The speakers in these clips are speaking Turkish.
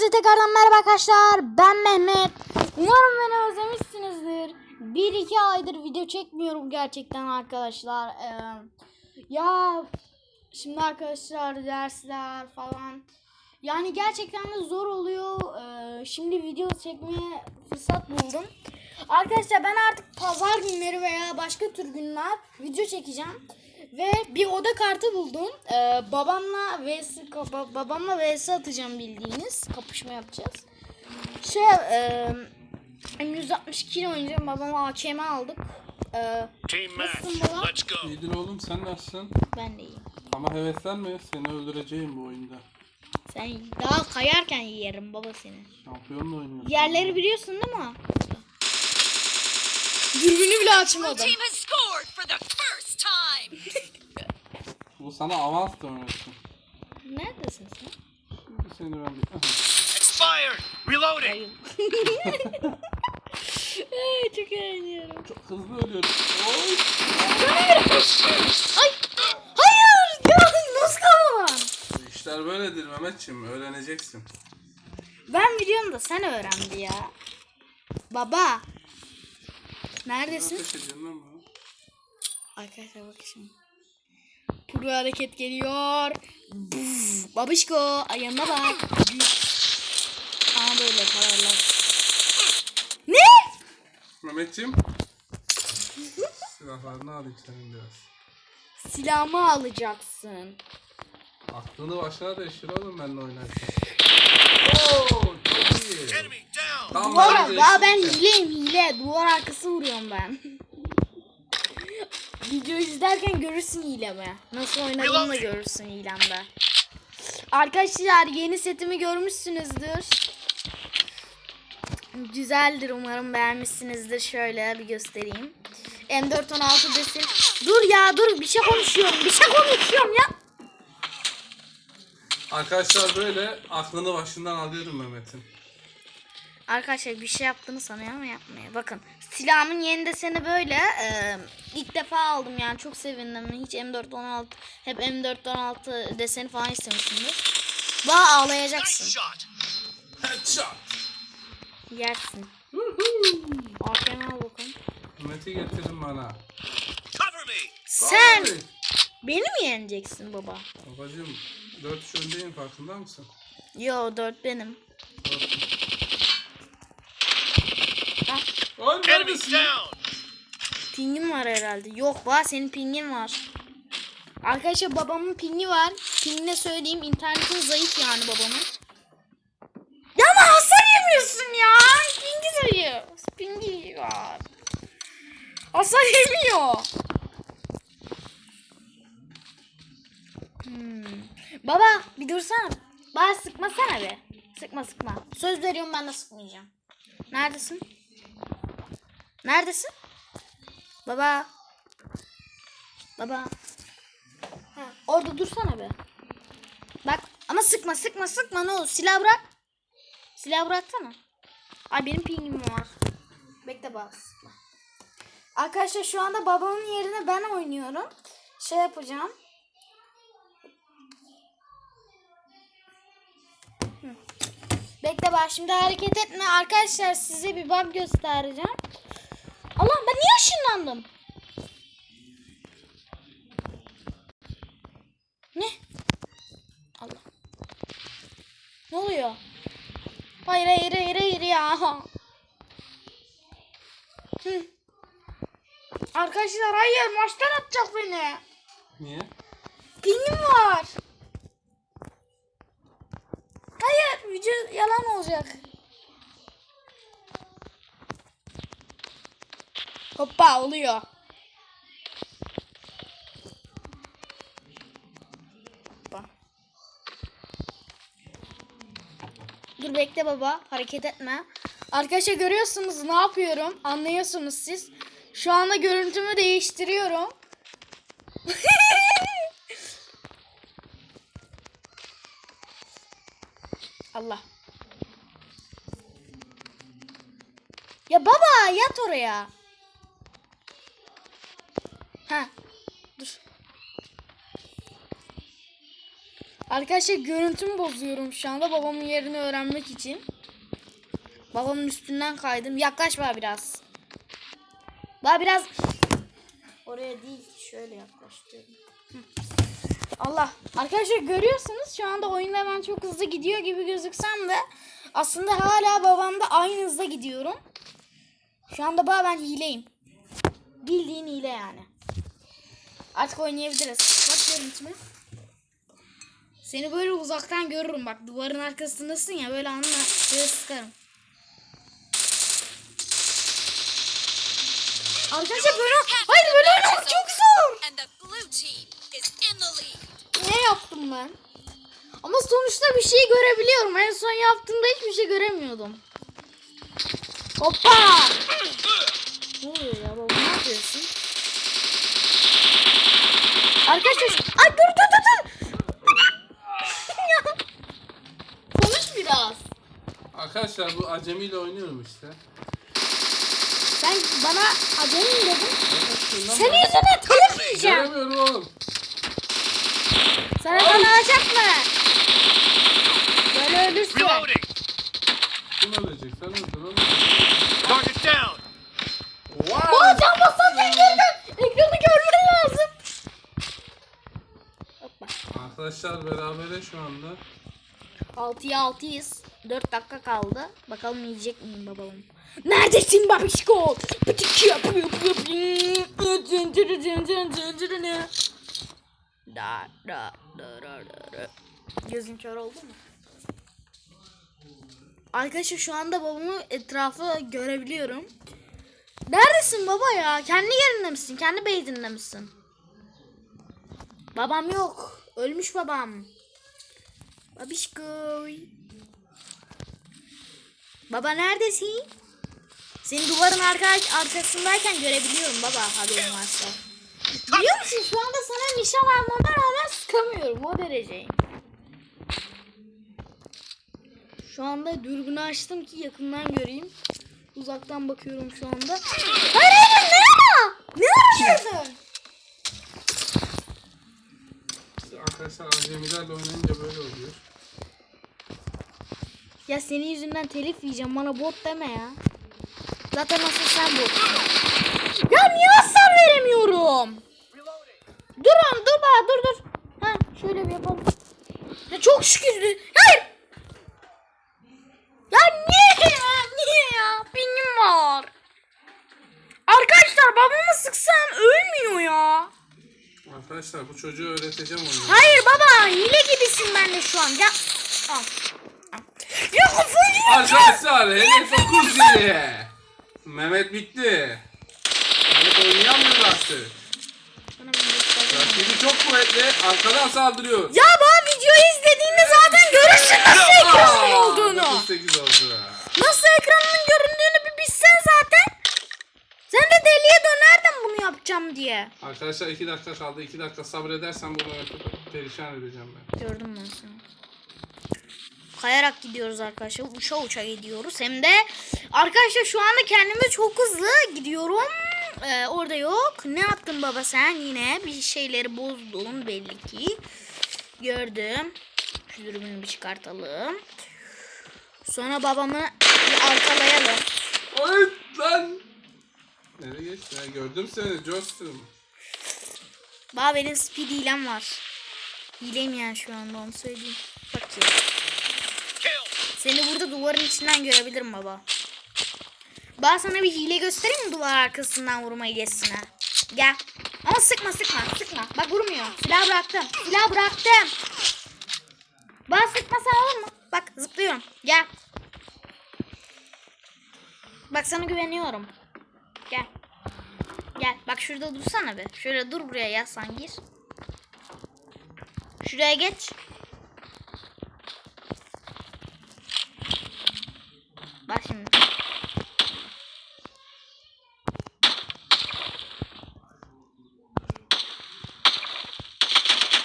Hepinize tekrardan merhaba arkadaşlar. Ben Mehmet. Umarım beni özlemişsinizdir. 1-2 aydır video çekmiyorum gerçekten arkadaşlar. Ee, ya şimdi arkadaşlar dersler falan. Yani gerçekten de zor oluyor. Ee, şimdi video çekmeye fırsat buldum. Arkadaşlar ben artık pazar günleri veya başka tür günler video çekeceğim. Ve bir oda kartı buldum. Ee, babamla vs babamla vs atacağım bildiğiniz. Kapışma yapacağız. Şey e, 162 oynayacağım. Babama AKM aldık. Ee, Team Nasılsın baba? Let's go. İyidir oğlum sen nasılsın? ben de iyiyim. Ama heveslenme seni öldüreceğim bu oyunda. Sen daha kayarken yerim baba seni. Şampiyonla oynuyorsun. Yerleri biliyorsun değil mi? Dürbünü bile açmadım. Sana avans dönüyorsun. Neredesin sen? Şimdi seni ben bir... Expired. Reloading. Ay, çok eğleniyorum. Çok hızlı ölüyorum. Oy! Ay! Hayır! Ya nasıl kalan? Bu işler böyledir Mehmetçim öğreneceksin. Ben biliyorum da sen öğrendi ya. Baba. Neredesin? Ateş ediyorsun lan bana. Arkadaşlar bak şimdi. Kuru hareket geliyor. Buf. Babişko ayağına bak. Aa böyle kararlar. Ne? Mehmetçim. Silahlarını alayım senin biraz. Silahımı alacaksın. Aklını başına değiştir oğlum benimle oynarken. Oo, çok iyi. Enemy down. Tam Duvar, böyle ya ben hileyim hile. Duvar arkası vuruyorum ben. Video izlerken görürsün hilemi. Nasıl oynadığımı da görürsün hilemde. Arkadaşlar yeni setimi görmüşsünüzdür. Güzeldir umarım beğenmişsinizdir. Şöyle bir göstereyim. M416 desin. Dur ya dur bir şey konuşuyorum. Bir şey konuşuyorum ya. Arkadaşlar böyle aklını başından alıyorum Mehmet'in. Arkadaşlar bir şey yaptığını sanıyor ama yapmıyor. Bakın silahımın yeni deseni böyle. Ee, ilk defa aldım yani çok sevindim. Hiç M416 hep M416 deseni falan istemişimdir. Daha ağlayacaksın. Yersin. Afiyet al bakalım. Mehmet'i getirin bana. Sen beni mi yeneceksin baba? Babacım 4 öndeyim farkında mısın? Yo 4 benim. 4. Oğlum neredesin? Pingim var herhalde. Yok bak senin pingin var. Arkadaşlar babamın pingi var. Pingine söyleyeyim internetin zayıf yani babamın. Ya ama hasar yemiyorsun ya. Pingi zayıf. Pingi var. Hasar yemiyor. Hmm. Baba bir dursana. Bana sıkmasana be. Sıkma sıkma. Söz veriyorum ben de sıkmayacağım. Neredesin? Neredesin? Baba. Baba. Ha, orada dursana be. Bak ama sıkma sıkma sıkma ne olur. Silah bırak. Silah bıraksana. Ay benim pingim var. Bekle bak. Arkadaşlar şu anda babamın yerine ben oynuyorum. Şey yapacağım. Bekle bak şimdi hareket etme. Arkadaşlar size bir bug göstereceğim. Allah ben niye ışınlandım? Ne? Allah. Ne oluyor? Hayır hayır hayır hayır ya. Hı. Arkadaşlar hayır maçtan atacak beni. Niye? Pingim var. Hayır video yalan olacak. Oluyor. Dur bekle baba hareket etme. Arkadaşlar görüyorsunuz ne yapıyorum anlıyorsunuz siz. Şu anda görüntümü değiştiriyorum. Allah. Ya baba yat oraya. Ha. Dur. Arkadaşlar görüntümü bozuyorum şu anda babamın yerini öğrenmek için. Babamın üstünden kaydım. Yaklaşma biraz. Daha biraz oraya değil şöyle yaklaştırıyorum. Allah. Arkadaşlar görüyorsunuz şu anda oyunda ben çok hızlı gidiyor gibi gözüksem de aslında hala babamda aynı hızda gidiyorum. Şu anda baba ben hileyim. Bildiğin hile yani. Artık oynayabiliriz. Bak görüntüme. Seni böyle uzaktan görürüm bak duvarın arkasındasın ya böyle anla şöyle sıkarım. Arkadaşlar böyle hayır böyle oynamak çok zor. Ne yaptım ben? Ama sonuçta bir şey görebiliyorum. En son yaptığımda hiçbir şey göremiyordum. Hoppa! Ne oluyor ya baba ne yapıyorsun? Arkadaşlar ay dur dur dur dur. Konuş biraz. Arkadaşlar bu acemiyle oynuyorum işte. Sen bana acemi mi dedin? Senin yüzünden telef yiyeceğim. Göremiyorum oğlum. Sana kanalacak mı? Böyle ölürsün. Kim ölecek? Sen öldün Arkadaşlar berabere şu anda. 6'ya 6'yız. 4 dakika kaldı. Bakalım yiyecek miyim babamın. Neredesin babişko? Pıtık yap yap yap. Da da da da da da. Gözün kör oldu mu? Arkadaşlar şu anda babamı etrafı görebiliyorum. Neredesin baba ya? Kendi yerinde misin? Kendi beyzinde misin? Babam yok. Ölmüş babam. Babişkoy. Baba neredesin? Seni duvarın arka arkasındayken görebiliyorum baba haberin varsa. Biliyor musun şu anda sana nişan almama rağmen sıkamıyorum o dereceyim. Şu anda dürbünü açtım ki yakından göreyim. Uzaktan bakıyorum şu anda. Hayır hayır? Ne Acemilerle oynayınca böyle oluyor. Ya senin yüzünden telif yiyeceğim bana bot deme ya. Zaten asıl sen botsun. Ya niye hasar veremiyorum? Dur oğlum dur bana dur dur. Ha şöyle bir yapalım. Ya çok şükür. Hayır. Ya niye ya? Niye ya? Benim var. Arkadaşlar babamı sıksam ölmüyor ya. Arkadaşlar bu çocuğu öğreteceğim oyunu. Hayır baba hile gibisin ben de şu an. Ya. Al. Al. Ya kafayı. Arkadaşlar hedef 9 diye. Mehmet bitti. Mehmet oynayamıyor artık. Rakibi çok kuvvetli. Arkadan saldırıyor. Ya baba videoyu izlediğinde zaten görürsün nasıl ekranın olduğunu. 8 oldu. Nasıl ekranın göründüğünü bir bilsen zaten. Sen de deliye dönerdin bunu yapacağım diye. Arkadaşlar 2 dakika kaldı. 2 dakika sabredersen bunu yapıp perişan edeceğim ben. Gördüm ben seni. Kayarak gidiyoruz arkadaşlar. Uça uça gidiyoruz. Hem de arkadaşlar şu anda kendime çok hızlı gidiyorum. Ee, orada yok. Ne yaptın baba sen yine? Bir şeyleri bozdun belli ki. Gördüm. Şu dürbünü bir çıkartalım. Sonra babamı bir arkalayalım. Ay lan. Nereye geçtin? Ha, gördüm seni Jostrum. Baba benim speed hilem var. Hileyim yani şu anda onu söyleyeyim. Bak ya. Kill. Seni burada duvarın içinden görebilirim baba. Ben sana bir hile göstereyim mi duvar arkasından vurma hilesine? Gel. Ama sıkma sıkma sıkma. Bak vurmuyor. Silah bıraktım. Silah bıraktım. Bana sıkmasan olur mu? Bak zıplıyorum. Gel. Bak sana güveniyorum. Gel. Gel. Bak şurada dursana be. Şöyle dur buraya ya sen gir. Şuraya geç. Bak şimdi.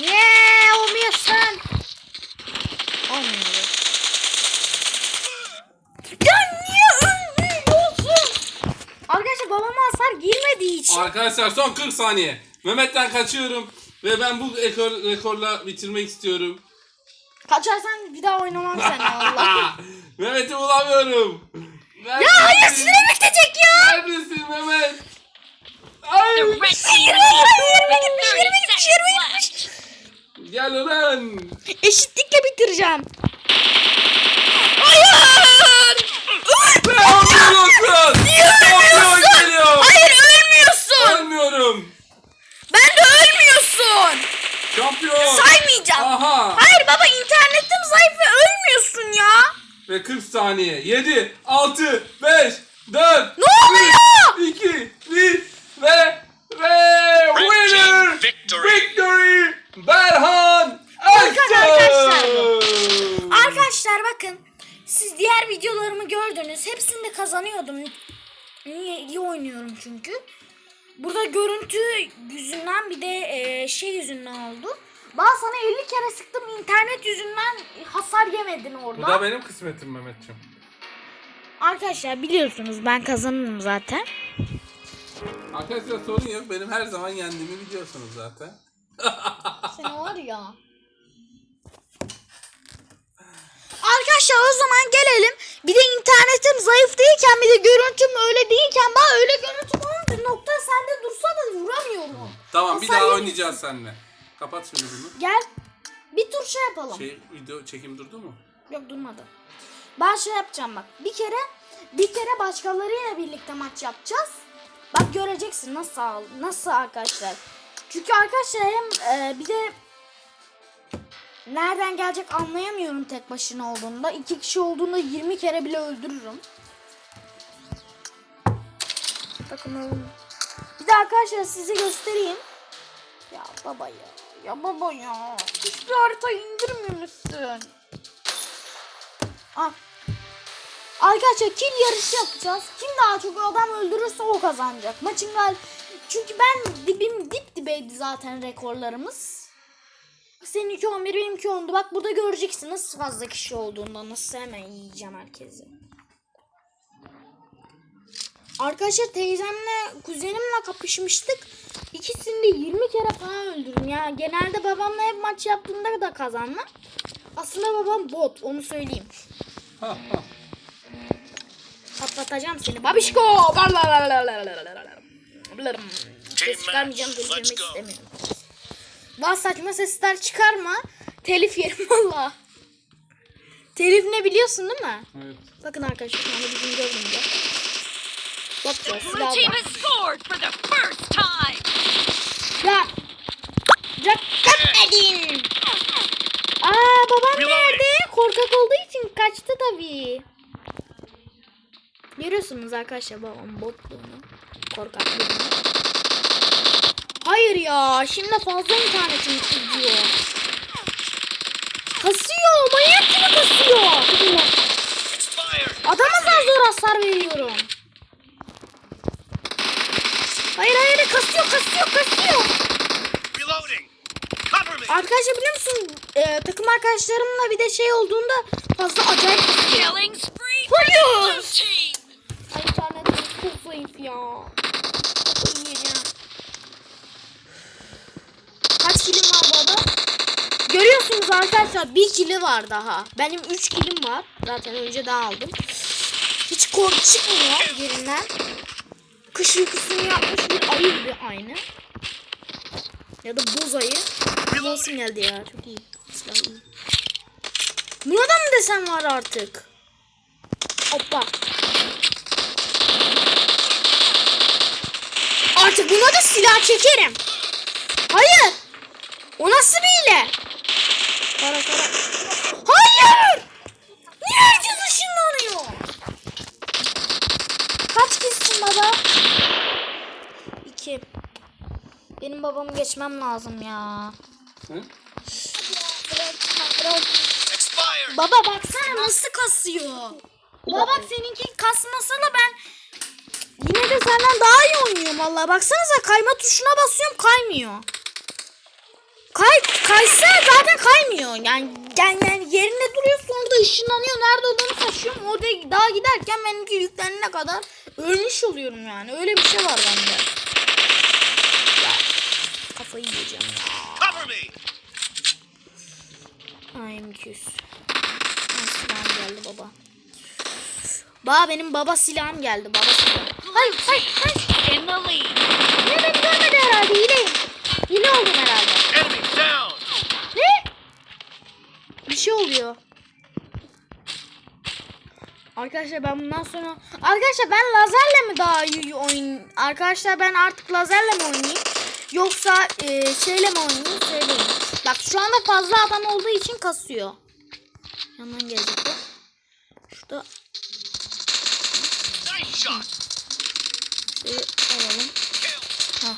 Yeah, olmuyorsun. Olmuyor. Ya niye ölmüyorsun? Arkadaşlar babama hasar girmediği için. Arkadaşlar son 40 saniye. Mehmet'ten kaçıyorum. Ve ben bu ekor, rekorla bitirmek istiyorum. Kaçarsan bir daha oynamam seni Allah. Mehmet'i bulamıyorum. ya hayır süre bitecek ya. Neredesin Mehmet? Ay. Red team Hayır with 30 seconds left. Gel ulan. Eşitlikle bitireceğim. Hayır. Ne yapıyorsun? Şampiyon geliyor. Hayır ölmüyorsun. Ölmüyorum. Ben de ölmüyorsun. Şampiyon. Saymayacağım. Aha. Hayır baba internetim zayıf ve ölmüyorsun ya. Ve 40 saniye. 7, 6, 5, 4, Ne oluyor? 2, 1 ve ve winner victory. victory Berhan Bakın arkadaşlar. Arkadaşlar bakın siz diğer videolarımı gördünüz. Hepsinde kazanıyordum. Niye? İyi oynuyorum çünkü. Burada görüntü yüzünden bir de e, şey yüzünden oldu. Daha sana 50 kere sıktım internet yüzünden hasar yemedin orada. Bu da benim kısmetim Mehmetciğim. Arkadaşlar biliyorsunuz ben kazanırım zaten. Arkadaşlar sorun yok. Benim her zaman yendiğimi biliyorsunuz zaten. Sen var ya. Arkadaşlar o zaman gelelim. Bir de internetim zayıf değilken bir de görüntüm öyle değilken ben öyle görüntüm olunca nokta sende dursa da vuramıyorum. Tamam bir daha oynayacağız seninle. Kapat şimdi bunu. Gel bir tur şey yapalım. Şey video çekim durdu mu? Yok durmadı. Ben şey yapacağım bak. Bir kere bir kere başkalarıyla birlikte maç yapacağız. Bak göreceksin nasıl nasıl arkadaşlar. Çünkü arkadaşlar hem e, bir de nereden gelecek anlayamıyorum tek başına olduğunda. İki kişi olduğunda 20 kere bile öldürürüm. Öyle. Bir de arkadaşlar size göstereyim. Ya baba ya. Ya baba ya. Hiçbir harita indirmemişsin. Ah. Arkadaşlar kill yarışı yapacağız. Kim daha çok adam öldürürse o kazanacak. Maçın gal Çünkü ben dibim dip dibeydi zaten rekorlarımız. Seninki 11 benimki 10'du. Bak burada göreceksin nasıl fazla kişi olduğunda nasıl hemen yiyeceğim herkesi. Arkadaşlar teyzemle kuzenimle kapışmıştık. İkisini de 20 kere falan öldürdüm. Ya genelde babamla hep maç yaptığımda da kazandım. Aslında babam bot onu söyleyeyim. Patlatacağım seni babişko. Ses çıkarmayacağım istemiyorum. Daha saçma sesler çıkarma. Telif yerim valla. Telif ne biliyorsun değil mi? Evet. Bakın arkadaşlar şu anda bizim gördüğümde. Bakacağız Blue silah team var. has scored for the first time. Ya. Dikkat edin. Aa babam nerede? Korkak olduğu için kaçtı tabii. Görüyorsunuz arkadaşlar babam botluğunu. Korkaklığını. Hayır ya. Şimdi fazla internetim gidiyor. Kasıyor. Manyak gibi kasıyor. Adama da zor hasar veriyorum. Hayır hayır kasıyor kasıyor kasıyor. Reloading. Arkadaşlar biliyor musun e, takım arkadaşlarımla bir de şey olduğunda fazla acayip kasıyor. Killing spree Hayır. Ay internetim çok zayıf ya. Kaç kilim var bu arada? Görüyorsunuz arkadaşlar bir kili var daha. Benim 3 kilim var. Zaten önce daha aldım. Hiç kork çıkmıyor yerinden. Kış uykusunu yapmış bir ayı gibi aynı. Ya da boz ayı. Nasıl geldi ya çok iyi. Silah iyi. Buna da mı desen var artık? Hoppa. Artık buna da silah çekerim. Hayır. O nasıl bir hile? Kara kara. Hayır. Niye herkes ışınlanıyor? Kaç kişisin baba? İki. Benim babamı geçmem lazım ya. Hı? Baba baksana nasıl kasıyor. Baba bak seninki kasmasa da ben yine de senden daha iyi oynuyorum valla. Baksanıza kayma tuşuna basıyorum kaymıyor. Kay, kaysa zaten kaymıyor. Yani, yani, yani yerinde duruyor sonra da ışınlanıyor. Nerede olduğunu şaşıyorum. Orada daha giderken benimki yüklenene kadar ölmüş oluyorum yani. Öyle bir şey var bende. Kafayı yiyeceğim ya. Cover me. AM200. Ha, silahım geldi baba. Baba benim baba silahım geldi baba silahım. Hayır hayır hayır. In the lead. Ne beni görmedi herhalde hileyim. Hile oldum herhalde. Enemy down. Ne? Bir şey oluyor. Arkadaşlar ben bundan sonra arkadaşlar ben lazerle mi daha iyi oyun arkadaşlar ben artık lazerle mi oynayayım yoksa e, şeyle mi oynayayım söyleyin. Bak şu anda fazla adam olduğu için kasıyor. Yandan gelecek bu. Şurada şeyi alalım. Ha.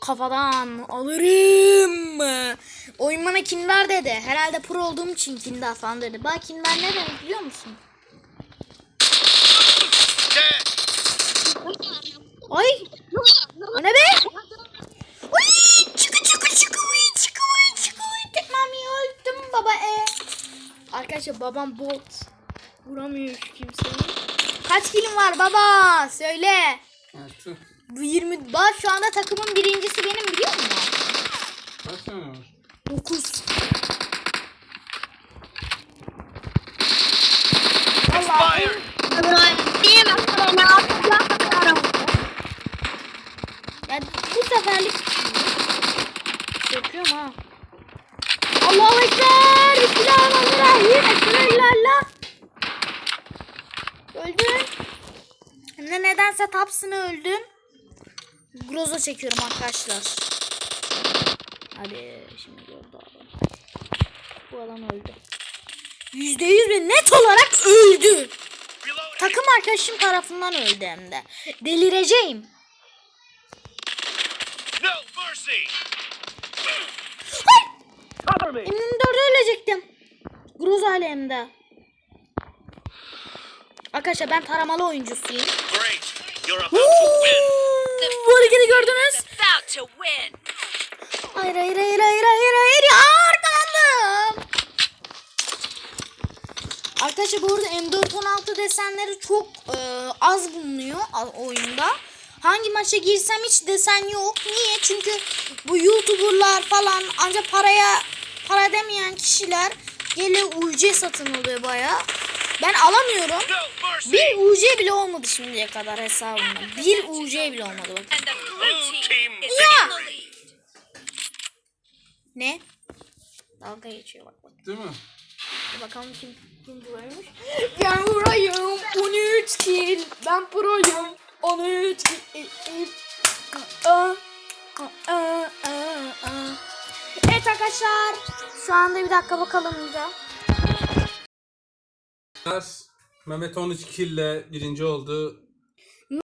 Kafadan alırım. Oyun bana kindar dedi. Herhalde pro olduğum için kindar falan dedi. Bak kindar ne demek biliyor musun? Arkadaşlar babam bot. Vuramıyor kimseyi. Kaç kilim var baba? Söyle. Artı. Bu 20 bak şu anda takımın birincisi benim biliyor musun? Kaç tane var? 9. Allah. Expired. Ya bu seferlik yapıyorum ha. Allahu Ekber. Bismillahirrahmanirrahim. Bismillah. Öldün. Hem de nedense tapsını öldüm. Groza çekiyorum arkadaşlar. Hadi şimdi gördü adam. Bu adam öldü. Yüzde yüz ve net olarak öldü. Takım arkadaşım tarafından öldü hem de. Delireceğim. No mercy. Cover me. M24'de ölecektim. Groz alemde. Arkadaşlar ben taramalı oyuncusuyum. Bu hareketi gördünüz. Hayır hayır hayır hayır hayır hayır arkalandım. Arkadaşlar bu arada M416 desenleri çok e, az bulunuyor oyunda. Hangi maça girsem hiç desen yok. Niye? Çünkü bu YouTuber'lar falan ancak paraya para demeyen kişiler geliyor UC satın alıyor baya. Ben alamıyorum. Bir UC bile olmadı şimdiye kadar hesabımda. Bir UC bile olmadı the lead. Ne? Dalga geçiyor bak bak. Değil mi? Bakalım kim kim buraymış. Ben burayım 13 kill. Ben proyum 13 kill. Aa, aa, aa, aa. Evet arkadaşlar. Şu anda bir dakika bakalım bize. Mehmet 13 kill ile birinci oldu.